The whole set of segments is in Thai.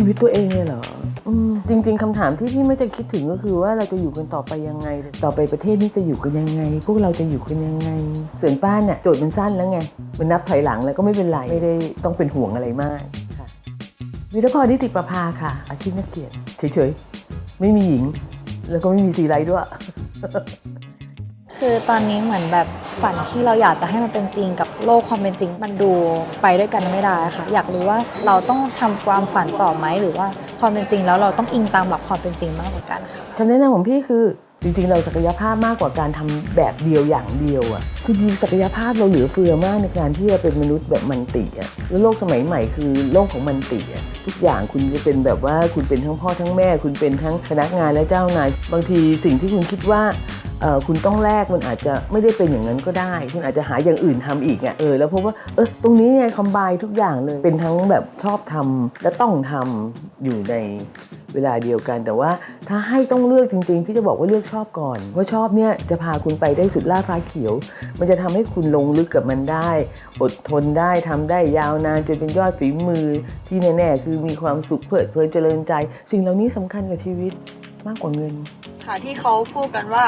ชีวิตตัวเองเลยเหรออืมจริง ๆคำถามที่พี่ไม่จะคิดถึงก็คือว่าเราจะอยู่กันต่อไปยังไง ต่อไปประเทศนี้จะอยู่กันยังไง พวกเราจะอยู่กันยังไง ส่วนป้าเนี่ยโจทย์มันสั้นแล้วไง มันนับถอยหลังแล้วก็ไม่เป็นไรไม่ได้ต้องเป็นห่วงอะไรมากค่ะวิรพรนิติประภาค่ะ อาชีพนักเกียรติเฉยๆไม่มีหญิง แล้วก็ไม่มีซีไรต์ด้วย คือตอนนี้เหมือนแบบฝันที่เราอยากจะให้มันเป็นจริงกับโลกความเป็นจริง มันดูไปด้วยกันไม่ได้ค่ะ อยากรู้ว่าเราต้องทำความฝันต่อไหมหรือว่าความเป็นจริงแล้วเราต้องอิงตามหลักความเป็นจริงมากกว่ากันค่ะคำแนะนำของพี่คือจริงๆ เราศักยภาพมากกว่าการทำแบบเดียวอย่างเดียวอะคือจริงศักยภาพเราเหลือเฟือมากในการที่จะเป็นมนุษย์แบบมันติอะแล้วโลกสมัยใหม่คือโลกของมันติอะทุกอย่างคุณจะเป็นแบบว่าคุณเป็นทั้งพ่อทั้งแม่ คุณเป็นทั้งพนักงานและเจ้านาย บางทีสิ่งที่คุณคิดว่า คุณต้องแลกมันอาจจะไม่ได้เป็นอย่างนั้นก็ได้ คุณอาจจะหาอย่างอื่นทำอีกอะเออแล้วพบว่าเออตรงนี้ไงคอมไบทุกอย่างเลยเป็นทั้งแบบชอบทำและต้องทำอยู่ในเวลาเดียวกัน แต่ว่าถ้าให้ต้องเลือกจริงๆพี่จะบอกว่าเลือกชอบก่อนเพราะชอบเนี่ยจะพาคุณไปได้สุดล่าฟ้าเขียว มันจะทำให้คุณลงลึกกับมันได้ อดทนได้ทำได้ยาวนานจนเป็นยอดฝีมือที่แน่ๆคือมีความสุขเพลิดเพลินเจริญใจ สิ่งเหล่านี้สำคัญกับชีวิตมากกว่าเงิน ค่ะ ที่เขาพูดกันว่า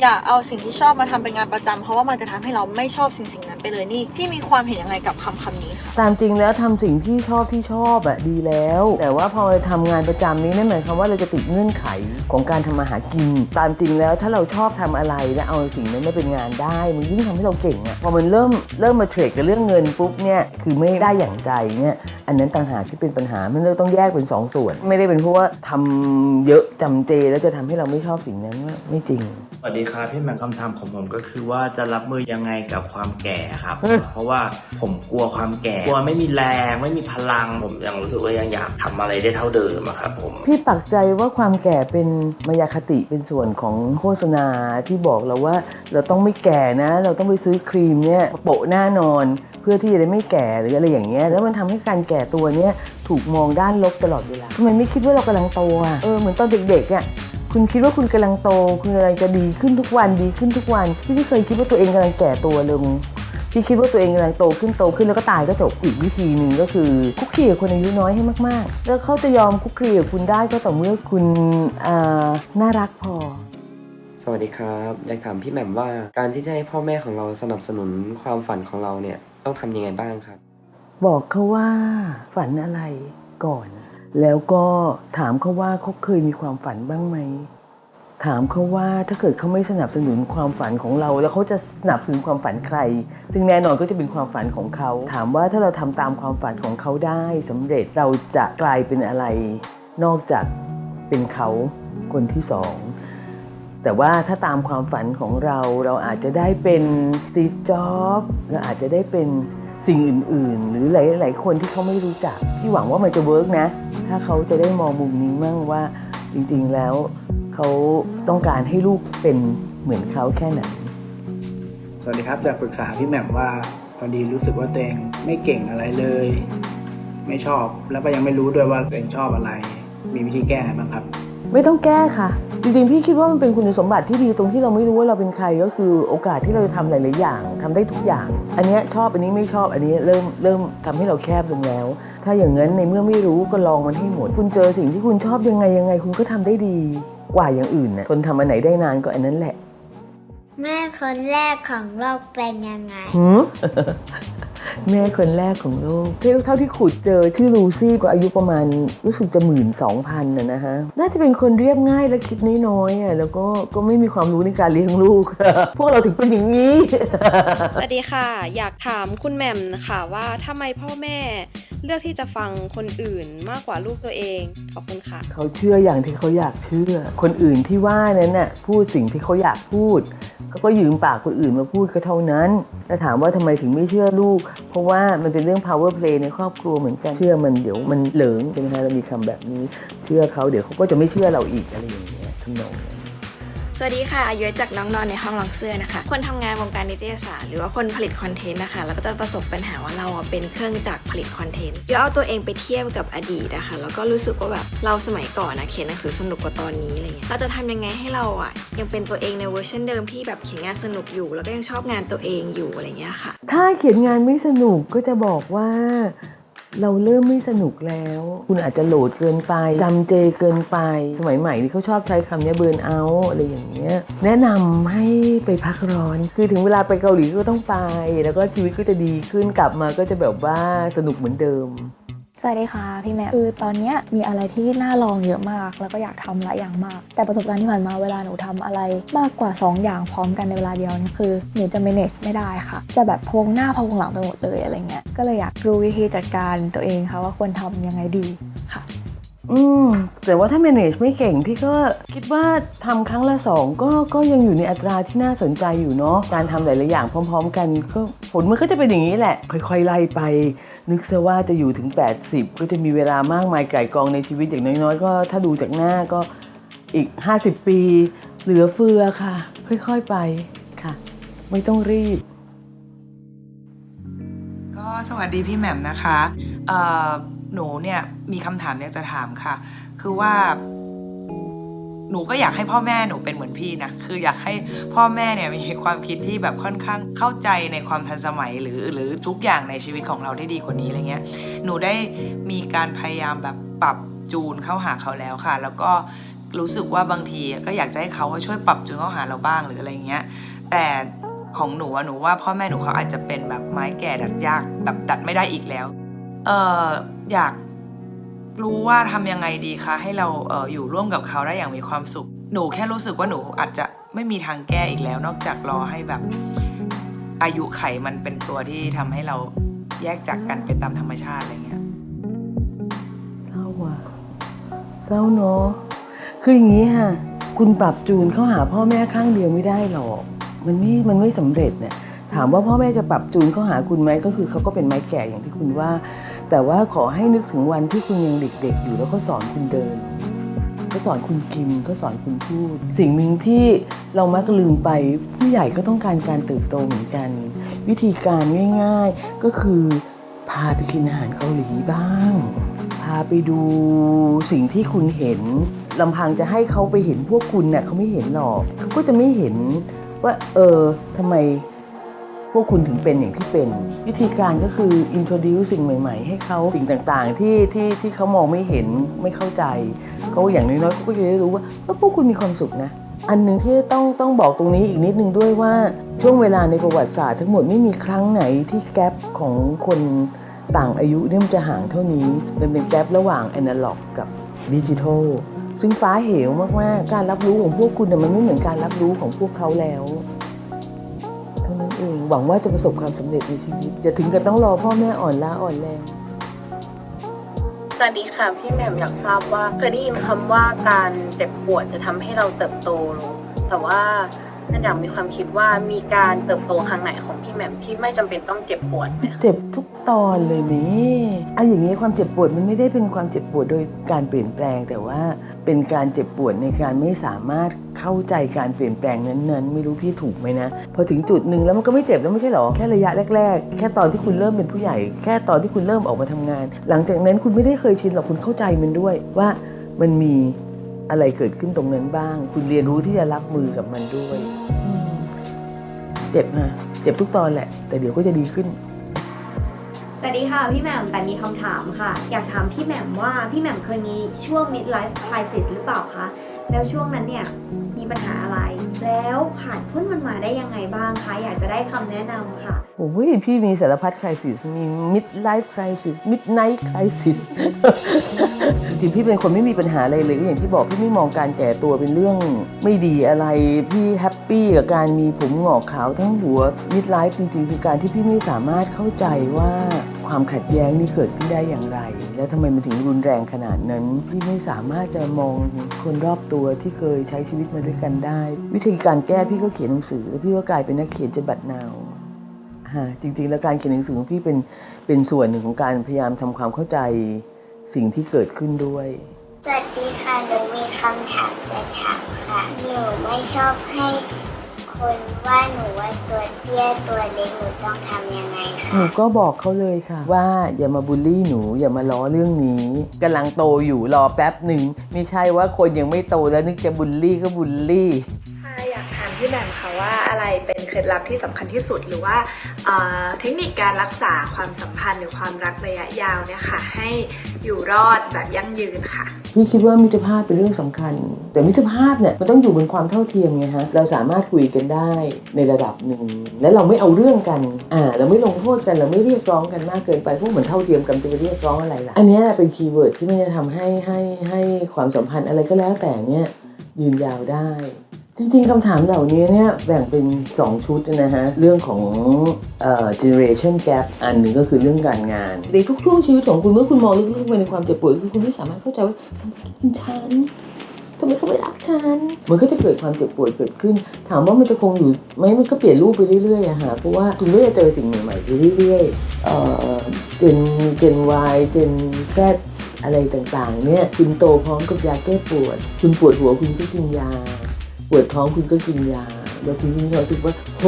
อย่าเอาสิ่งที่ชอบมาทำเป็นงานประจำเพราะว่ามันจะทำให้เราไม่ชอบสิ่งสิ่งนั้นไปเลยนี่ที่มีความเห็นยังไงกับคำคำนี้ค่ะตามจริงแล้วทำสิ่งที่ชอบที่ชอบอะดีแล้ว แต่ว่าพอทำงานประจำนี้นั่นหมายความว่าเราจะติดเงื่อนไขของการทำมาหากิน ตามจริงแล้วถ้าเราชอบทำอะไรและเอาสิ่งนั้นมาเป็นงานได้มันยิ่งทำให้เราเก่งอะพอมันเริ่มเริ่มมาเทรดกับเรื่องเงินปุ๊บเนี่ยคือไม่ได้อย่างใจเนี่ยอันนั้นต่างหากที่เป็นปัญหามันเลยต้องแยกเป็นสองส่วน ไม่ได้เป็นเพราะว่าทำเยอะจำเจแล้วจะทำให้เราไม่ชอบสิ่งนั้นไม่จริง สวัสดีครับพี่แหม่มคำถามของผมก็คือว่าจะรับมือยังไงกับความแก่ครับเออเพราะว่าผมกลัวความแก่ กลัวไม่มีแรงไม่มีพลัง ผมยังรู้สึกว่ายังอยากทำอะไรได้เท่าเดิมอะครับผม พี่ปักใจว่าความแก่เป็นมายาคติเป็นส่วนของโฆษณาที่บอกเราว่าเราต้องไม่แก่นะ เราต้องไปซื้อครีมเนี่ยโปะหน้านอน เพื่อที่จะได้ไม่แก่หรืออะไรอย่างเงี้ยแล้วมันทำให้การแก่ตัวเนี่ยถูกมองด้านลบตลอดเวลาทำไมไม่คิดว่าเรากำลังโตอะเออเหมือนตอนเด็กๆอะคุณคิดว่าคุณกำลังโต คุณกำลังจะดีขึ้นทุกวันดีขึ้นทุกวันพี่ไม่เคยคิดว่าตัวเองกำลังแก่ตัวเลยพี่คิดว่าตัวเองกำลังโตขึ้นโตขึ้นแล้วก็ตายก็จบอีกวิธีหนึ่งก็คือคุกคีกับคนอายุน้อยให้มากๆ แล้วเขาจะยอมคุกคีกับคุณได้ก็ต่อเมื่อคุณอ่าน่ารักพอสวัสดีครับอยากถามพี่แหม่มว่าการที่จะให้พ่อแม่ของเราสนับสนุนความฝันของเราเนี่ยต้องทำยังไงบ้างครับ บอกเขาว่าฝันอะไรก่อน แล้วก็ถามเขาว่าเขาเคยมีความฝันบ้างไหม ถามเขาว่าถ้าเกิดเขาไม่สนับสนุนความฝันของเรา แล้วเขาจะสนับสนุนความฝันใคร ซึ่งแน่นอนก็จะเป็นความฝันของเขา ถามว่าถ้าเราทำตามความฝันของเขาได้สำเร็จเราจะกลายเป็นอะไร นอกจากเป็นเขาคนที่สองแต่ว่าถ้าตามความฝันของเราเราอาจจะได้เป็นสตีฟจ็อบเราอาจจะได้เป็น สิ่งอื่น ๆ หรือหลาย ๆ คนที่เขาไม่รู้จักพี่หวังว่ามันจะเวิร์กนะ ถ้าเขาจะได้มองมุมนี้มั่งว่าจริง ๆ แล้วเขาต้องการให้ลูกเป็นเหมือนเขาแค่ไหนสวัสดีครับอยากปรึกษาพี่แหม่มว่าพอดีรู้สึกว่าตัวเองไม่เก่งอะไรเลย ไม่ชอบแล้วก็ยังไม่รู้ด้วยว่าตัวเองชอบอะไร มีวิธีแก้ไงบ้างครับ ไม่ต้องแก้ค่ะ จริงๆ พี่คิดว่ามันเป็นคุณสมบัติที่ดีตรงที่เราไม่รู้ว่าเราเป็นใครก็คือโอกาสที่เราจะทำหลายๆอย่างทำได้ทุกอย่าง อันเนี้ยชอบอันนี้ไม่ชอบอันนี้เริ่มเริ่มทำให้เราแคบลงแล้ว ถ้าอย่างนั้นในเมื่อไม่รู้ก็ลองมันให้หมด คุณเจอสิ่งที่คุณชอบยังไงยังไง คุณก็ทำได้ดีกว่าอย่างอื่นนะคนทำอันไหนได้นานก็อันนั้นแหละแม่คนแรกของโลกเป็นยังไง หืม แม่คนแรกของลูกเท่าที่ขุดเจอชื่อลูซี่ก็อายุประมาณรู้สึกจะหมื่นสองพันนะนะฮะน่าจะเป็นคนเรียบง่ายและคิดน้อยๆอะแล้วก็ก็ไม่มีความรู้ในการเลี้ยงลูก พวกเราถึงเป็นอย่างนี้ สวัสดีค่ะ อยากถามคุณแหม่มนะคะว่าทำไมพ่อแม่ เลือกที่จะฟังคนอื่นมากกว่าลูกตัวเอง ขอบคุณค่ะ เขาเชื่ออย่างที่เขาอยากเชื่อ คนอื่นที่ว่านั้นน่ะพูดสิ่งที่เขาอยากพูดเขาก็ยืมปากคนอื่นมาพูดก็เท่านั้นแต่ถามว่าทำไมถึงไม่เชื่อลูก เพราะว่ามันเป็นเรื่อง power play ในครอบครัวเหมือนกันเชื่อมันเดี๋ยวมันเหลิงใช่ไหมคะเรามีคำแบบนี้เชื่อเขาเดี๋ยวเขาก็จะไม่เชื่อเราอีกอะไรอย่างเงี้ยทำนองนั้ สวัสดีค่ะอายุจากน้องนอนในห้องลองเสื้อนะคะ คนทำงานวงการนิตยสารหรือว่าคนผลิตคอนเทนต์นะคะแล้วก็จะประสบปัญหาว่าเราเป็นเครื่องจักรผลิตคอนเทนต์เดี๋ยวเอาตัวเองไปเทียบกับอดีตนะคะแล้วก็รู้สึกว่าแบบเราสมัยก่อนนะเขียนหนังสือสนุกกว่าตอนนี้อะไรเงี้ยเราจะทำยังไงให้เราอะยังเป็นตัวเองในเวอร์ชันเดิมที่แบบเขียนงานสนุกอยู่ แล้วก็ยังชอบงานตัวเองอยู่อะไรเงี้ยค่ะ ถ้าเขียนงานไม่สนุกก็จะบอกว่า เราเริ่มไม่สนุกแล้ว คุณอาจจะโหลดเกินไปจำเจเกินไป สมัยใหม่นี่เขาชอบใช้คำนี้เบิร์นเอาอะไรอย่างเงี้ย แนะนำให้ไปพักร้อน คือถึงเวลาไปเกาหลีก็ต้องไป แล้วก็ชีวิตก็จะดีขึ้นกลับมาก็จะแบบว่าสนุกเหมือนเดิม สวัสดีค่ะพี่แม่คือตอนเนี้ยมีอะไรที่น่าลองเยอะมาก แล้วก็อยากทำหลายอย่างมาก แต่ประสบการณ์ที่ผ่านมาเวลาหนูทำอะไรมากกว่า 2 อย่างพร้อมกันในเวลาเดียวนี่คือหนูจะ manage ไม่ได้ค่ะ จะแบบพวงหน้าพวงหลังไปหมดเลยอะไรเงี้ยก็เลยอยากรู้วิธีจัดการตัวเองค่ะว่าควรทำยังไงดีค่ะอืมแต่ว่าถ้า manage ไม่เก่งพี่ก็คิดว่าทำครั้งละสองก็ก็ยังอยู่ในอัตราที่น่าสนใจอยู่เนาะการทำหลายๆอย่างพร้อม ๆ กันก็ผลมันก็จะเป็นอย่างนี้แหละ ค่อยๆไล่ไป นึกซะว่าจะอยู่ถึง 80 ก็จะมีเวลามากมายไก่กองในชีวิตอย่างน้อยๆ ก็ถ้าดูจากหน้าก็อีก 50 ปี เหลือเฟือค่ะ ค่อยๆไปค่ะ ไม่ต้องรีบ ก็สวัสดีพี่แหม่มนะคะหนูเนี่ยมีคำถามอยากจะถามค่ะ คือว่า หนูก็อยากให้พ่อแม่หนูเป็นเหมือนพี่นะ คืออยากให้พ่อแม่เนี่ยมีความคิดที่แบบค่อนข้างเข้าใจในความทันสมัยหรือหรือทุกอย่างในชีวิตของเราได้ดีกว่านี้อะไรเงี้ย หนูได้มีการพยายามแบบปรับจูนเข้าหาเขาแล้วค่ะ แล้วก็รู้สึกว่าบางทีก็อยากจะให้เขาช่วยปรับจูนเข้าหาเราบ้างหรืออะไรเงี้ย แต่ของหนูอะหนูว่าพ่อแม่หนูเขาอาจจะเป็นแบบไม้แก่ดัดยากแบบดัดไม่ได้อีกแล้ว เอออยาก รู้ว่าทำยังไงดีคะ ให้เราเอออยู่ร่วมกับเขาได้อย่างมีความสุข หนูแค่รู้สึกว่าหนูอาจจะไม่มีทางแก้อีกแล้ว นอกจากรอให้แบบอายุไขมันเป็นตัวที่ทำให้เราแยกจากกันไปตามธรรมชาติอะไรเงี้ยเศร้าว่ะเศร้าเนาะคืออย่างนี้ค่ะ คุณปรับจูนเข้าหาพ่อแม่ข้างเดียวไม่ได้หรอกมันไม่มันไม่สำเร็จเนี่ยถามว่าพ่อแม่จะปรับจูนเข้าหาคุณไหมก็คือเขาก็เป็นไม้แก่อย่างที่คุณว่า แต่ว่าขอให้นึกถึงวันที่คุณยังเด็ก ๆ อยู่แล้วเขาสอนคุณเดินเขาสอนคุณกินเขาสอนคุณพูด สิ่งหนึ่งที่เรามักลืมไปผู้ใหญ่ก็ต้องการการเติบโตเหมือนกัน วิธีการง่าย ๆ ก็คือพาไปกินอาหารเกาหลีบ้าง พาไปดูสิ่งที่คุณเห็นลำพังจะให้เขาไปเห็นพวกคุณเนี่ยเขาไม่เห็นหรอกเขาก็จะไม่เห็นว่า เออทำไม พวกคุณถึงเป็นอย่างที่เป็น วิธีการก็คือ introduce สิ่งใหม่ ๆ ให้เขาสิ่งต่างๆ ที่ที่ที่เขามองไม่เห็นไม่เข้าใจเขาอย่างน้อยๆเขาก็จะได้รู้ว่าพวกคุณมีความสุขนะ อันหนึ่งที่ต้องต้องบอกตรงนี้อีกนิดนึงด้วยว่าช่วงเวลาในประวัติศาสตร์ทั้งหมดไม่มีครั้งไหนที่แกลบของคนต่างอายุเนี่ยมันจะห่างเท่านี้มันเป็นแกลบระหว่างแอนะล็อกกับดิจิทัลซึ่งฟ้าเหวมากๆ การรับรู้ของพวกคุณน่ะมันไม่เหมือนการรับรู้ของพวกเขาแล้ว หวังว่าจะประสบความสำเร็จในชีวิตอย่าถึงกับต้องรอพ่อแม่อ่อนล้าอ่อนแรง สวัสดีค่ะ พี่แหม่มอยากทราบว่าเคยได้ยินคำว่าการเจ็บปวดจะทำให้เราเติบโตลงแต่ว่า นั่นอยากมีความคิดว่ามีการเติบโตครั้งไหนของพี่แหม่มที่ไม่จำเป็นต้องเจ็บปวดไหมคะเจ็บทุกตอนเลยนี่อันอย่างนี้ความเจ็บปวดมันไม่ได้เป็นความเจ็บปวดโดยการเปลี่ยนแปลง แต่ว่าเป็นการเจ็บปวดในการไม่สามารถเข้าใจการเปลี่ยนแปลงนั้นๆ ไม่รู้พี่ถูกไหมนะ พอถึงจุดหนึ่งแล้วมันก็ไม่เจ็บแล้วไม่ใช่หรอแค่ระยะแรก ๆ แค่ตอนที่คุณเริ่มเป็นผู้ใหญ่ แค่ตอนที่คุณเริ่มออกมาทำงาน หลังจากนั้นคุณไม่ได้เคยชินหรอกคุณเข้าใจมันด้วยว่ามันมี อะไรเกิดขึ้นตรงนั้นบ้าง คุณเรียนรู้ที่จะรับมือกับมันด้วยอืมเจ็บนะเจ็บทุกตอนแหละ แต่เดี๋ยวก็จะดีขึ้นสวัสดีค่ะพี่แหม่มแต่มีคำถามค่ะ อยากถามพี่แหม่มว่าพี่แหม่มเคยมีช่วง midlife crisis หรือเปล่าคะแล้วช่วงนั้นเนี่ย มีปัญหาอะไร แล้วผ่านพ้นมันมาได้ยังไงบ้างคะ อยากจะได้คำแนะนำค่ะ โอ้ยพี่มีสารพัด crisis มี midlife crisis midnight crisis จริงๆพี่เป็นคนไม่มีปัญหาอะไรเลยก็อย่างที่บอกพี่ไม่มองการแก่ตัวเป็นเรื่องไม่ดีอะไร พี่แฮปปี้กับการมีผมหงอกขาวทั้งหัว midlife จริงๆคือการที่พี่ไม่สามารถเข้าใจว่า ความขัดแย้งนี่เกิดขึ้นได้อย่างไร แล้วทำไมมันถึงรุนแรงขนาดนั้นพี่ไม่สามารถจะมองคนรอบตัวที่เคยใช้ชีวิตมาด้วยกันได้ วิธีการแก้พี่ก็เขียนหนังสือแล้วพี่ก็กลายเป็นนักเขียนจบัดนาวฮะจริงๆ แล้วการเขียนหนังสือของพี่เป็นเป็นส่วนหนึ่งของการพยายามทำความเข้าใจสิ่งที่เกิดขึ้นด้วย สวัสดีค่ะ หนูมีคำถามจะถามค่ะ หนูไม่ชอบให้ คนว่าหนูว่าตัวเตี้ยตัวเล็กหนูต้องทำยังไงหนูคะก็บอกเขาเลยค่ะ ว่าอย่ามาบูลลี่หนูอย่ามาล้อเรื่องนี้กำลังโตอยู่รอแป๊บหนึ่งไม่ใช่ว่าคนยังไม่โตแล้วนึกจะบูลลี่ก็บูลลี่ ค่ะอยากถามพี่แหม่มค่ะว่าอะไรเป็น ล็ดลับที่สำคัญที่สุด หรือว่าเทคนิคการรักษาความสัมพันธ์หรือความรักระยะยาวเนี่ยค่ะให้อยู่รอดแบบยั่งยืนค่ะพี่คิดว่ามิตรภาพเป็นเรื่องสำคัญ แต่มิตรภาพเนี่ยมันต้องอยู่บนความเท่าเทียมไงฮะเราสามารถคุยกันได้ในระดับหนึ่งและเราไม่เอาเรื่องกันอ่าเราไม่ลงโทษกันเราไม่เรียกร้องกันมากเกินไปพวกเหมือนเท่าเทียมกันจะไปเรียกร้องอะไรล่ะอันนี้เป็นคีย์เวิร์ดที่มันจะทำให้ให้ให้ความสัมพันธ์อะไรก็แล้วแต่เนี่ยยืนยาวได้ จริงๆคำถามเหล่านี้เนี่ยแบ่งเป็น 2 ชุดนะฮะ เรื่องของเอ่อ generation gap อันหนึ่งก็คือเรื่องการงาน ในทุกช่วงชีวิตของคุณเมื่อคุณมองลึกๆไปในความเจ็บปวดคือคุณไม่สามารถเข้าใจว่าทำไมเป็นฉันทำไมเขาไม่รักฉัน มันก็จะเกิดความเจ็บปวดเกิดขึ้น ถามว่ามันจะคงอยู่ไหมมันก็เปลี่ยนรูปไปเรื่อยๆอะฮะเพราะว่าคุณก็จะเจอสิ่งใหม่ๆไปเรื่อยๆเอ่อ gen gen y gen z อะไรต่างๆเนี่ยคุณโตพร้อมกับยาแก้ปวด คุณปวดหัวคุณก็กินยา ปวดท้องคุณก็กินยาแล้วคุณก็มีความรู้สึกว่าโห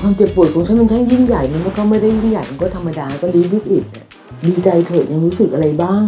ความเจ็บปวดของฉันมันช่างยิ่งใหญ่มันก็ไม่ได้ยิ่งใหญ่มันก็ธรรมดาก็ดีวิกฤตดีใจเถอะยังรู้สึกอะไรบ้าง